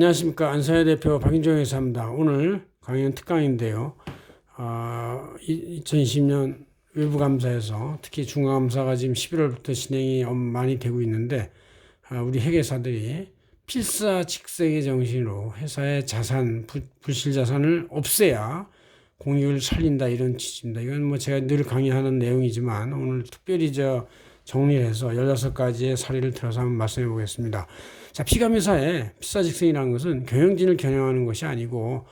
안녕하십니까 안사회 대표 박인종 회사입니다. 오늘 강연 특강인데요. 어, 2020년 외부 감사에서 특히 중감사가 지금 11월부터 진행이 엄- 많이 되고 있는데 아, 우리 회계사들이 필사 직생의 정신으로 회사의 자산 부, 불실 자산을 없애야 공익을 살린다 이런 취지입니다. 이건 뭐 제가 늘 강의하는 내용이지만 오늘 특별히 저 정리해서 16가지의 사례를 들어서 한번 말씀해 보겠습니다. 자, 피감회사의 필사직생이라는 것은 경영진을 겨냥하는 것이 아니고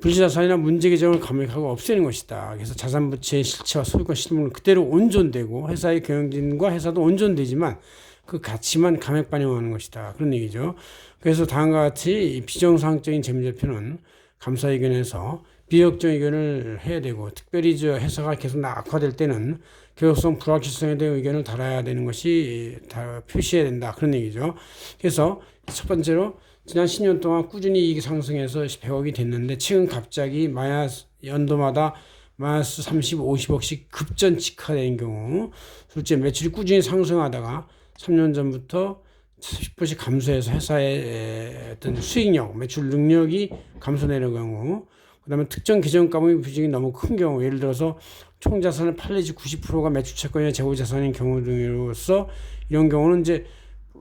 불시자산이나 문제 계정을 감액하고 없애는 것이다. 그래서 자산부채의 실체와 소유권 실물은 그대로 온전되고 회사의 경영진과 회사도 온전되지만 그 가치만 감액 반영하는 것이다. 그런 얘기죠. 그래서 다음과 같이 이 비정상적인 재무제표는 감사 의견에서 비협정 의견을 해야 되고 특별히 저 회사가 계속 악화될 때는 교역성 불확실성에 대한 의견을 달아야 되는 것이 다 표시해야 된다 그런 얘기죠. 그래서 첫 번째로 지난 10년 동안 꾸준히 이익이 상승해서 100억이 됐는데 최근 갑자기 마이너스 연도마다 마이너스 30, 50억씩 급전 직하된 경우 실제 매출이 꾸준히 상승하다가 3년 전부터 10%씩 감소해서 회사의 어떤 수익력, 매출 능력이 감소되는 경우 그다음에 특정 계정 가목의 비중이 너무 큰 경우 예를 들어서 총 자산을 팔리지 90%가 매출 채권이나 재고 자산인 경우 등으로서 이런 경우는 이제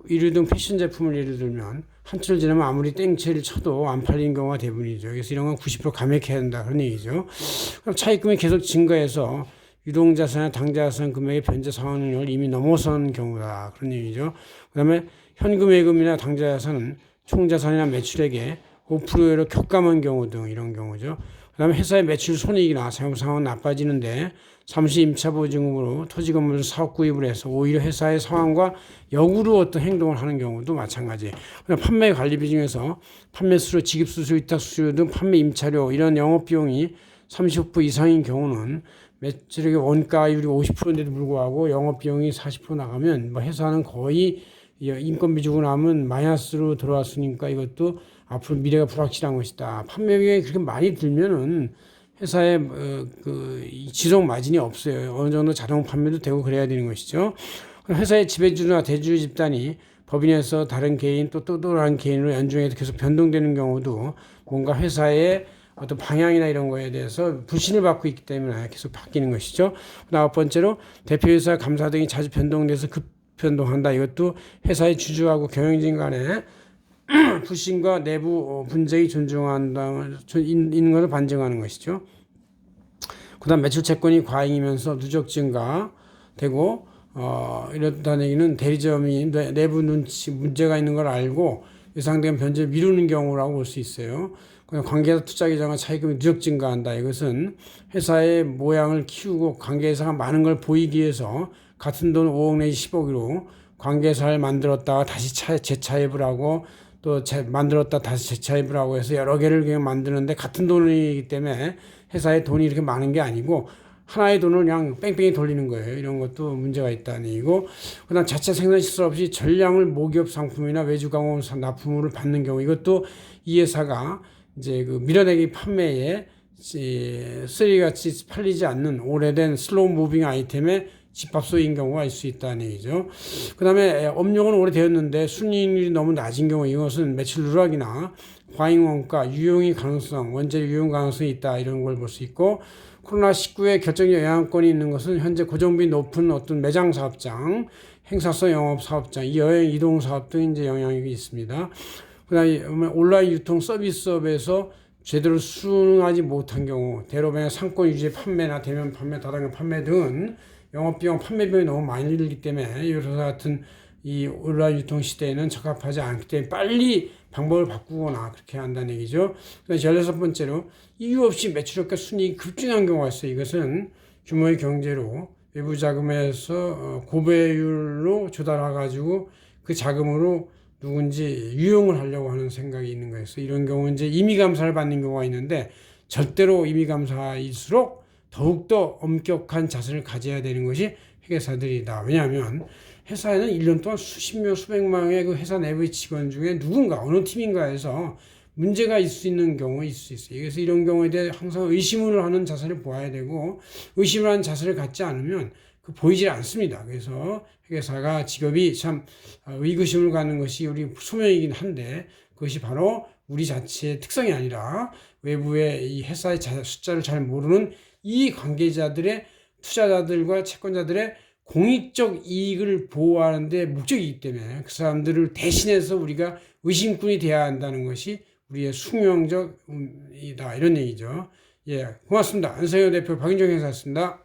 일류등 패션 제품을 예를 들면 한철 지나면 아무리 땡채를 쳐도 안 팔린 경우가 대부분이죠. 그래서 이런 건 90% 감액해야 된다 그런 얘기죠. 그럼 차입금이 계속 증가해서 유동자산이나 당자산 금액의 변제 상환 능력을 이미 넘어선 경우다 그런 얘기죠. 그다음에 현금 예금이나 당자자산은 총자산이나 매출액의 5%로 격감한 경우 등 이런 경우죠. 그 다음에 회사의 매출 손익이나 사용 상황은 나빠지는데 잠시 임차 보증금으로 토지 건물을 사업 구입을 해서 오히려 회사의 상황과 역으로 어떤 행동을 하는 경우도 마찬가지. 판매 관리비 중에서 판매 수수료, 지급 수수료, 위탁 수수료 등 판매 임차료 이런 영업 비용이 30% 이상인 경우는 매출액의 원가율이 50%인데도 불구하고 영업 비용이 40% 나가면 뭐 회사는 거의 인건비 주고 나면 마이너스로 들어왔으니까 이것도 앞으로 미래가 불확실한 것이다. 판매 비용이 그렇게 많이 들면은 회사의 어, 그 지속 마진이 없어요. 어느 정도 자동 판매도 되고 그래야 되는 것이죠. 회사의 지배주나 대주 집단이 법인에서 다른 개인 또 또 다른 개인으로 연중해서 계속 변동되는 경우도 뭔가 회사의 어떤 방향이나 이런 거에 대해서 불신을 받고 있기 때문에 계속 바뀌는 것이죠. 아홉 번째로 대표이사 감사 등이 자주 변동돼서 급 변동한다. 이것도 회사의 주주하고 경영진 간에 불신과 내부 분쟁이 존중한다 있는 것을 반증하는 것이죠. 그 다음 매출 채권이 과잉이면서 누적 증가되고 어, 이렇다는 얘기는 대리점이 내부 눈치 문제가 있는 걸 알고 예상된 변제를 미루는 경우라고 볼 수 있어요. 관계자 투자 계정과 차익금이 누적 증가한다. 이것은 회사의 모양을 키우고 관계사가 많은 걸 보이기 위해서 같은 돈 5억 내지 10억으로 관계사를 만들었다가 다시 차, 재차입을 하고 또 재, 만들었다 다시 재차입을 하고 해서 여러 개를 그냥 만드는데 같은 돈이기 때문에 회사에 돈이 이렇게 많은 게 아니고 하나의 돈을 그냥 뺑뺑이 돌리는 거예요. 이런 것도 문제가 있다는 얘기고. 그 다음 자체 생산 시설 없이 전량을 모기업 상품이나 외주 강호 납품을 받는 경우 이것도 이 회사가 이제 그 밀어내기 판매에 쓰리같이 팔리지 않는 오래된 슬로우 무빙 아이템의 집합소인 경우가 있을 수 있다는 얘기죠. 그 다음에 업력은 오래되었는데 순이율이 너무 낮은 경우 이것은 매출 누락이나 과잉 원가, 유용이 가능성, 원재 유용 가능성이 있다 이런 걸 볼 수 있고 코로나19의 결정적 영향권이 있는 것은 현재 고정비 높은 어떤 매장 사업장, 행사성 영업 사업장, 여행 이동 사업 등 이제 영향이 있습니다. 그다음에 온라인 유통 서비스업에서 제대로 수능하지 못한 경우, 대로변의 상권 유지 판매나 대면 판매, 다단계 판매 등은 영업비용, 판매비용이 너무 많이 들기 때문에 이런 같은 이 온라인 유통 시대에는 적합하지 않기 때문에 빨리 방법을 바꾸거나 그렇게 한다는 얘기죠. 그래서 16번째로 이유 없이 매출액과 순이익이 급증한 경우가 있어요. 이것은 규모의 경제로 외부 자금에서 고배율로 조달해가지고 그 자금으로 누군지 유용을 하려고 하는 생각이 있는 거였어요. 이런 경우 이제 임의 감사를 받는 경우가 있는데 절대로 임의 감사일수록 더욱더 엄격한 자세를 가져야 되는 것이 회계사들이다. 왜냐하면 회사에는 1년 동안 수십 명, 수백 명의 그 회사 내부의 직원 중에 누군가, 어느 팀인가에서 문제가 있을 수 있는 경우가 있을 수 있어요. 그래서 이런 경우에 대해 항상 의심을 하는 자세를 보아야 되고, 의심을 하는 자세를 갖지 않으면 그 보이질 않습니다. 그래서 회계사가 직업이 참 의구심을 갖는 것이 우리 소명이긴 한데, 그것이 바로 우리 자체의 특성이 아니라 외부의 이 회사의 자- 숫자를 잘 모르는 이 관계자들의 투자자들과 채권자들의 공익적 이익을 보호하는 데 목적이기 때문에 그 사람들을 대신해서 우리가 의심꾼이 돼야 한다는 것이 우리의 숙명적이다 이런 얘기죠. 예, 고맙습니다. 안성현 대표 박인정 회사였습니다.